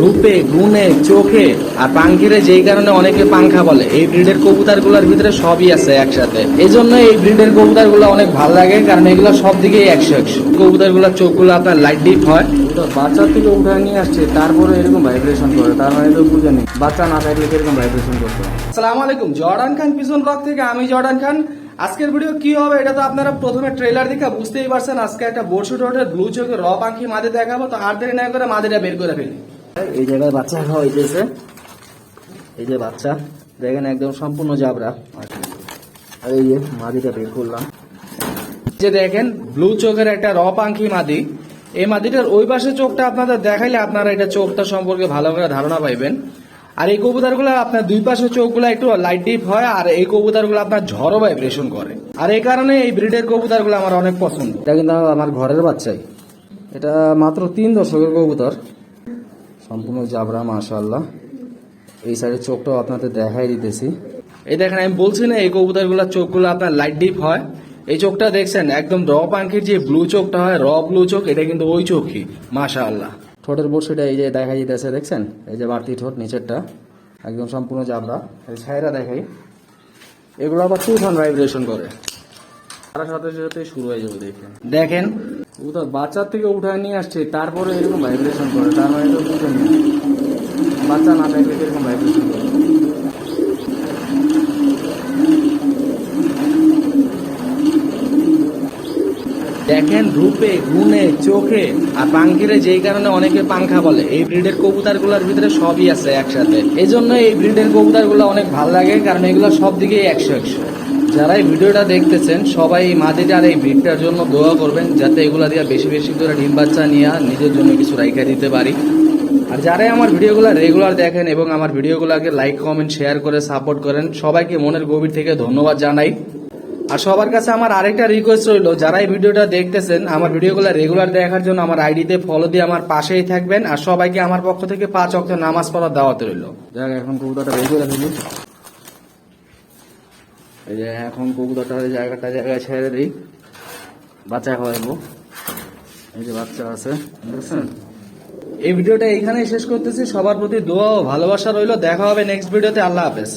রূপে গুণে চোখে আর পাঙ্খিরে যেই কারণে অনেকে পাংখা বলে এই ব্রিডের কবুতরগুলোর ভিতরে সবই আছে একসাথে। এই জন্য এই ব্রিডের কবুতরগুলো অনেক ভালো লাগে কারণ এগুলো সব দিকেই একশো একশো। কবুতরগুলোর চোখগুলো আপনার লাইট ডিপ হয়। তো বাচ্চা থেকে উঠায় নিয়ে আসছে তারপরে এরকম ভাইব্রেশন করে তার মানে তো বুঝে নেই। বাচ্চা না থাকলে এরকম ভাইব্রেশন করতে? আসসালামু আলাইকুম জর্ডান খান পিছন ব্লগ থেকে আমি জর্ডান খান। আজকের ভিডিও কি হবে এটা তো আপনারা প্রথমে ট্রেলার দেখে বুঝতেই পারছেন আজকে একটা বর্ষু রোডের ব্লু চোখে র পাখি মাদে দেখাবো তো আর দেরি না করে মাদিটা বের করে ফেলি। এই জায়গায় বাচ্চা হইতেছে। এই যে বাচ্চা, দেখেন একদম সম্পূর্ণ জাবরা। আর এই যে মাদিটা বের করলাম। যে দেখেন ব্লু চোখের একটা র পাখি মাদি। এই মাদিটার ওই পাশে চোখটা আপনাদের দেখাইলে আপনারা এটা চোখটা সম্পর্কে ভালো করে ধারণা পাইবেন। আর এই কবুতরগুলো আপনার দুই পাশে চোখগুলো একটু লাইট ডিপ হয়, আর এই কবুতরগুলো আপনার ঝড়ো ভাইব্রেশন করে। আর এই কারণে এই ব্রিডের কবুতরগুলো আমার অনেক পছন্দ। এটা কিন্তু আমার ঘরের বাচ্চাই। এটা মাত্র তিন দশকের কবুতর। সম্পূর্ণ জাবরা মাশাআল্লাহ। এই সাইডের চোখটাও আপনাদের দেখাই দিতেছি। এই দেখেন, আমি বলছি না এই কবুতরগুলোর চোখগুলো আপনার লাইট ডিপ হয়। এই চোখটা দেখছেন, একদম র পাখির যে ব্লু চোখটা হয় র ব্লু চোখ, এটা কিন্তু ওই চোখই মাশা আল্লাহ ঠোঁটের বড়শিটা এই যে দেখা যেতেছে দেখছেন? এই যে বাড়তি ঠোঁট, নিচেরটা, একদম সম্পূর্ণ জাবরা এই দেখাই। এগুলো আবার তুফান ভাইব্রেশন করে। তার সাথে সাথে শুরু হয়ে যাবে দেখেন। দেখেন কবুতর বাচ্চার থেকে উঠায় নিয়ে আসছে তারপরে এরকম ভাইব্রেশন করে তার মানে তো বুঝে নেই বাচ্চা না থাকলে এরকম ভাইব্রেশন করে। দেখেন রূপে গুণে চোখে আর পাঙ্খিরে যেই কারণে অনেকে পাংখা বলে এই ব্রিডের কবুতরগুলোর ভিতরে সবই আছে একসাথে। এই জন্য এই ব্রিডের কবুতরগুলো অনেক ভালো লাগে কারণ এগুলো সব দিকেই একশো একশো। যারা এই ভিডিওটা দেখতেছেন, সবাই এই মাদিটার এই ব্রিডটার জন্য দোয়া করবেন, যাতে এগুলো দিয়ে বেশি বেশি করে ডিম বাচ্চা নিয়ে নিজের জন্য কিছু রাইখা দিতে পারি। আর যারাই আমার ভিডিওগুলো রেগুলার দেখেন এবং আমার ভিডিওগুলোকে লাইক কমেন্ট শেয়ার করে সাপোর্ট করেন, সবাইকে মনের গভীর থেকে ধন্যবাদ জানাই। আর সবার কাছে আমার আরেকটা রিকোয়েস্ট রইল যারা এই ভিডিওটা দেখতেছেন, আমার ভিডিওগুলো রেগুলার দেখার জন্য আমার আইডিতে ফলো দিয়ে আমার পাশেই থাকবেন, আর সবাইকে আমার পক্ষ থেকে পাঁচ অক্ট নামাজ পড়ার দাওয়াত রইল। দেখ এখন কবুতরটা বের করে এই যে এখন কবুতরটা এই জায়গাটা জায়গায় ছেড়ে দিই। বাচ্চা খাওয়াবো। এই যে বাচ্চা আছে বুঝছেন এই ভিডিওটা এইখানেই শেষ করতেছি। সবার প্রতি দোয়া ও ভালোবাসা রইল। দেখা হবে নেক্সট ভিডিওতে আল্লাহ হাফেজ।